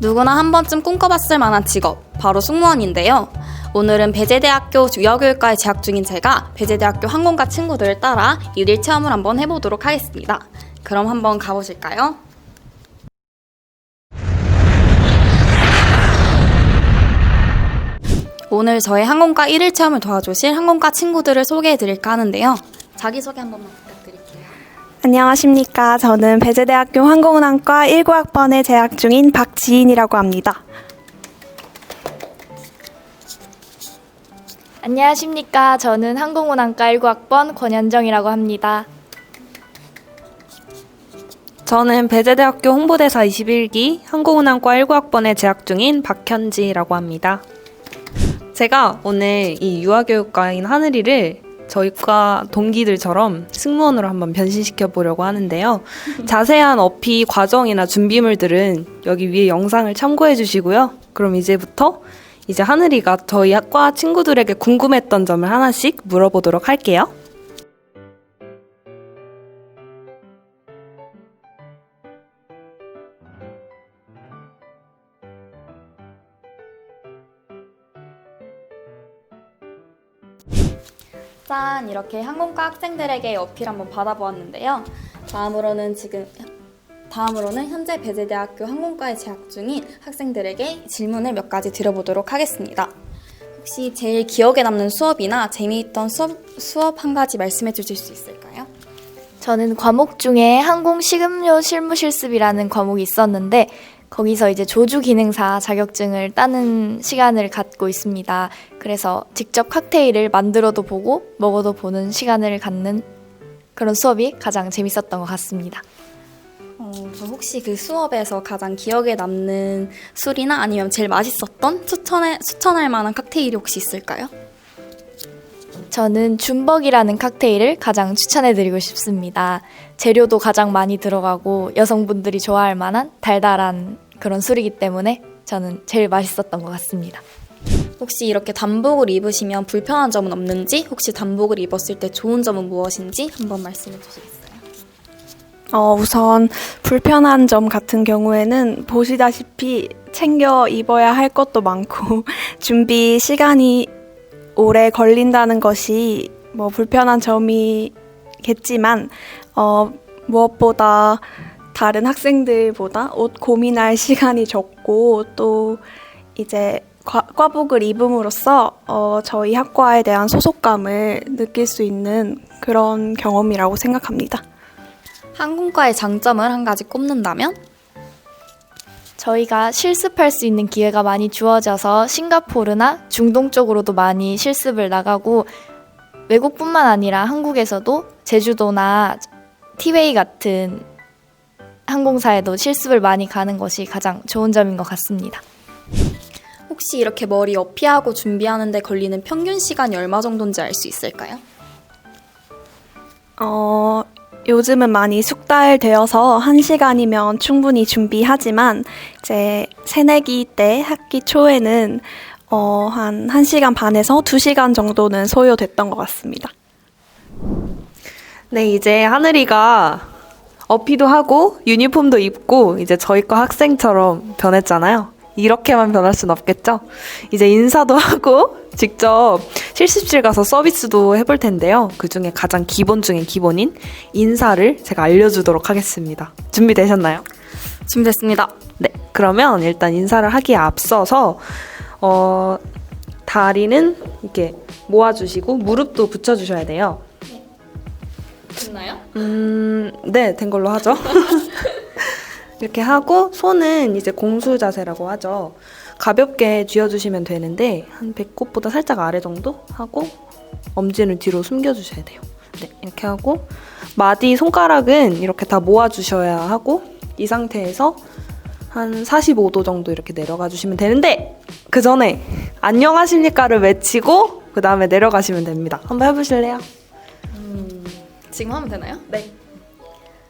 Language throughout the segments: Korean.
누구나 한 번쯤 꿈꿔봤을 만한 직업, 바로 승무원인데요. 오늘은 배재대학교 유아교육과에 재학 중인 제가 배재대학교 항공과 친구들을 따라 일일 체험을 한번 해보도록 하겠습니다. 그럼 한번 가보실까요? 오늘 저의 항공과 일일 체험을 도와주실 항공과 친구들을 소개해드릴까 하는데요. 자기소개 한 번만. 안녕하십니까. 저는 배재대학교 항공운항과 19학번에 재학 중인 박지인이라고 합니다. 안녕하십니까. 저는 항공운항과 19학번 권현정이라고 합니다. 저는 배재대학교 홍보대사 21기 항공운항과 19학번에 재학 중인 박현지라고 합니다. 제가 오늘 이 유아교육과인 하늘이를 저희과 동기들처럼 승무원으로 한번 변신시켜 보려고 하는데요. 자세한 어피 과정이나 준비물들은 여기 위에 영상을 참고해 주시고요. 그럼 이제부터 이제 하늘이가 저희 학과 친구들에게 궁금했던 점을 하나씩 물어보도록 할게요. 짠! 이렇게 항공과 학생들에게 어필 한번 받아보았는데요. 다음으로는 지금 다음으로는 현재 배재대학교 항공과에 재학 중인 학생들에게 질문을 몇 가지 드려보도록 하겠습니다. 혹시 제일 기억에 남는 수업이나 재미있던 수업, 수업 한 가지 말씀해 주실 수 있을까요? 저는 과목 중에 항공 식음료 실무 실습이라는 과목이 있었는데 거기서 이제 조주 기능사 자격증을 따는 시간을 갖고 있습니다. 그래서 직접 칵테일을 만들어도 보고 먹어도 보는 시간을 갖는 그런 수업이 가장 재밌었던 것 같습니다. 어, 저 혹시 그 수업에서 가장 기억에 남는 술이나 아니면 제일 맛있었던 추천해, 추천할 만한 칵테일이 혹시 있을까요? 저는 준벅이라는 칵테일을 가장 추천해드리고 싶습니다. 재료도 가장 많이 들어가고 여성분들이 좋아할 만한 달달한 그런 술이기 때문에 저는 제일 맛있었던 것 같습니다. 혹시 이렇게 단복을 입으시면 불편한 점은 없는지, 혹시 단복을 입었을 때 좋은 점은 무엇인지 한번 말씀해 주시겠어요? 어, 우선 불편한 점 같은 경우에는 보시다시피 챙겨 입어야 할 것도 많고 준비 시간이 오래 걸린다는 것이 뭐 불편한 점이겠지만 어, 무엇보다 다른 학생들보다 옷 고민할 시간이 적고 또 이제 과, 과복을 입음으로써 어, 저희 학과에 대한 소속감을 느낄 수 있는 그런 경험이라고 생각합니다. 항공과의 장점을 한 가지 꼽는다면? 저희가 실습할 수 있는 기회가 많이 주어져서 싱가포르나 중동 쪽으로도 많이 실습을 나가고 외국뿐만 아니라 한국에서도 제주도나 티웨이 같은 항공사에도 실습을 많이 가는 것이 가장 좋은 점인 것 같습니다. 혹시 이렇게 머리 어피하고 준비하는데 걸리는 평균 시간이 얼마 정도인지 알 수 있을까요? 어, 요즘은 많이 숙달되어서 한 시간이면 충분히 준비하지만 이제 새내기 때 학기 초에는 어, 한 1시간 반에서 2시간 정도는 소요됐던 것 같습니다. 네, 이제 하늘이가 어피도 하고 유니폼도 입고 이제 저희 과 학생처럼 변했잖아요. 이렇게만 변할 순 없겠죠? 이제 인사도 하고 직접 실습실 가서 서비스도 해볼 텐데요. 그 중에 가장 기본 중에 기본인 인사를 제가 알려주도록 하겠습니다. 준비되셨나요? 준비됐습니다. 네, 그러면 일단 인사를 하기에 앞서서 어, 다리는 이렇게 모아주시고 무릎도 붙여주셔야 돼요. 됐나요? 음, 네, 된 걸로 하죠. 이렇게 하고 손은 이제 공수 자세라고 하죠. 가볍게 쥐어주시면 되는데 한 배꼽보다 살짝 아래 정도 하고 엄지를 뒤로 숨겨주셔야 돼요. 네, 이렇게 하고 마디 손가락은 이렇게 다 모아주셔야 하고 이 상태에서 한 45도 정도 이렇게 내려가 주시면 되는데 그 전에 안녕하십니까를 외치고 그 다음에 내려가시면 됩니다. 한번 해보실래요? 지금 하면 되나요? 네.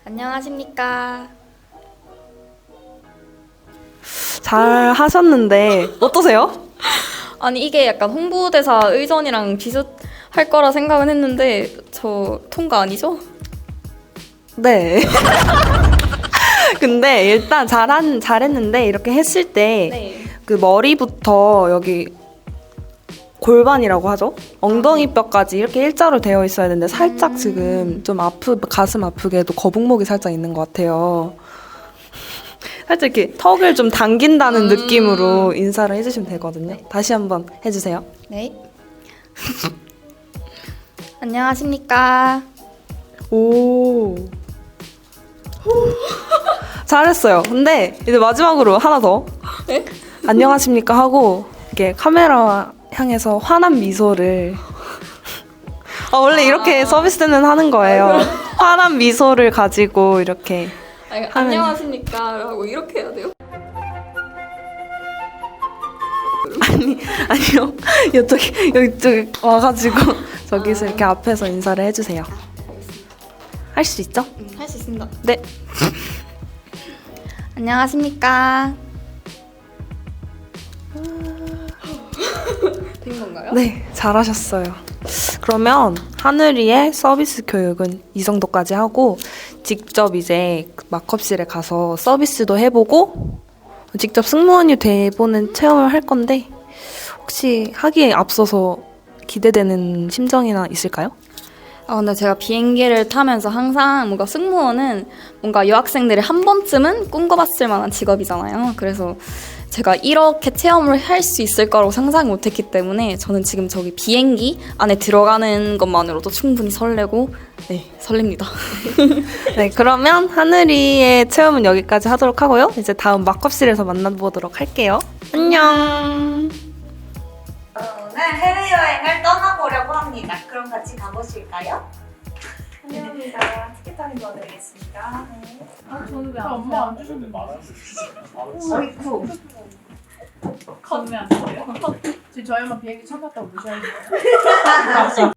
안녕하십니까. 잘 하셨는데 어떠세요? 아니 이게 약간 홍보대사 의전이랑 비슷할 거라 생각은 했는데 저 통과 아니죠? 네. 근데 일단 잘한 잘했는데 이렇게 했을 때 네. 그 머리부터 여기 골반이라고 하죠. 엉덩이 뼈까지 이렇게 일자로 되어 있어야 되는데 살짝 지금 좀 아프 가슴 아프게도 거북목이 살짝 있는 것 같아요. 살짝 이렇게 턱을 좀 당긴다는 느낌으로 인사를 해주시면 되거든요. 다시 한번 해주세요. 네. 안녕하십니까. 오. 잘했어요. 근데 이제 마지막으로 하나 더. 안녕하십니까 하고 이렇게 카메라 향해서 환한 미소를. 아, 원래 이렇게 서비스 때는 하는 거예요. 환한 미소를 가지고 이렇게. 아니, 안녕하십니까 하고 이렇게 해야 돼요? 아니요. 이쪽에, 이쪽에 와가지고 저기서 이렇게 앞에서 인사를 해주세요. 할 수 있죠? 할 수 있습니다. 네. 안녕하십니까. 된 건가요? 네, 잘하셨어요. 그러면 하늘이의 서비스 교육은 이 정도까지 하고 직접 이제 그 마컵실에 가서 서비스도 해보고 직접 승무원이 돼보는 체험을 할 건데 혹시 하기에 앞서서 기대되는 심정이나 있을까요? 아, 근데 제가 비행기를 타면서 항상 뭔가 승무원은 뭔가 여학생들이 한 번쯤은 꿈꿔봤을 만한 직업이잖아요. 그래서 제가 이렇게 체험을 할 수 있을 거라고 상상 못했기 때문에 저는 지금 저기 비행기 안에 들어가는 것만으로도 충분히 설레고 네 설렙니다. 네, 그러면 하늘이의 체험은 여기까지 하도록 하고요. 이제 다음 마컵실에서 만나보도록 할게요. 안녕. 오늘 해외 여행을 떠나보려고 합니다. 그럼 같이 가보실까요? 환영합니다. 할인 도와드리겠습니다. 아, 저는 왜안 엄마 안 주셨는데 어이쿠. 건면 안 돼요? 지금 저희 엄마 비행기 처음 갔다고 무시하는 거예요?